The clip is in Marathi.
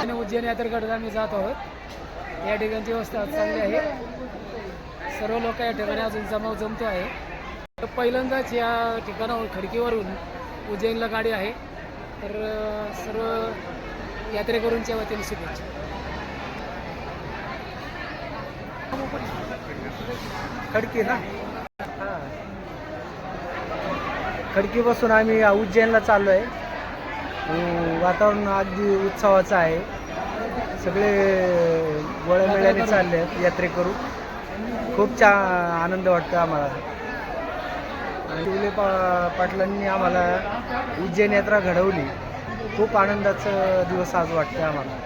आणि उज्जैन यात्रेकडे आम्ही जात आहोत. या ठिकाणची व्यवस्था चांगली आहे. सर्व लोक या ठिकाणी अजून जमाव जमतो आहे. तर पहिल्यांदाच या ठिकाणावर खडकीवरून उज्जैनला गाडी आहे. तर सर्व यात्रेकरूंच्या वतीने शुभेच्छा. खडकी ना? हां खडकीपासून आम्ही उज्जैनला चाललो आहे वातावरण अगदी उत्सवाचं आहे. सगळे गोळ्यामेळ्याने चालले आहेत यात्रेकरू. खूप छान आनंद वाटतो आम्हाला. आणि शिवले पा पाटलांनी आम्हाला उज्जैन यात्रा घडवली. खूप आनंदाचा दिवस आज वाटतो आम्हाला.